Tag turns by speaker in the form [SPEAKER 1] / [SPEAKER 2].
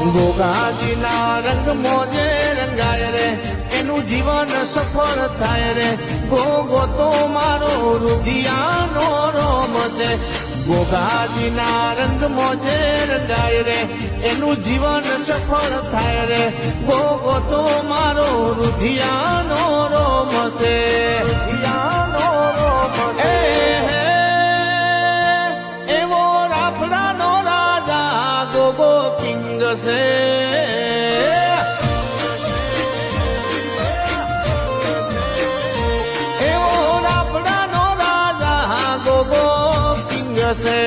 [SPEAKER 1] ગોગાજીના રંગ મોજે રંગાય રે. એનું જીવન સફળ થાય રે. ગોગો તો મારો રુધિયાનો રોમ છે. ગોગાજીના રંગ મોજે રંગાય રે. એનું જીવન સફળ થાય રે. ગોગો તો મારો રુધિયાનો થશે એવો રાપડાનો રાજા ગોગો પિંગશે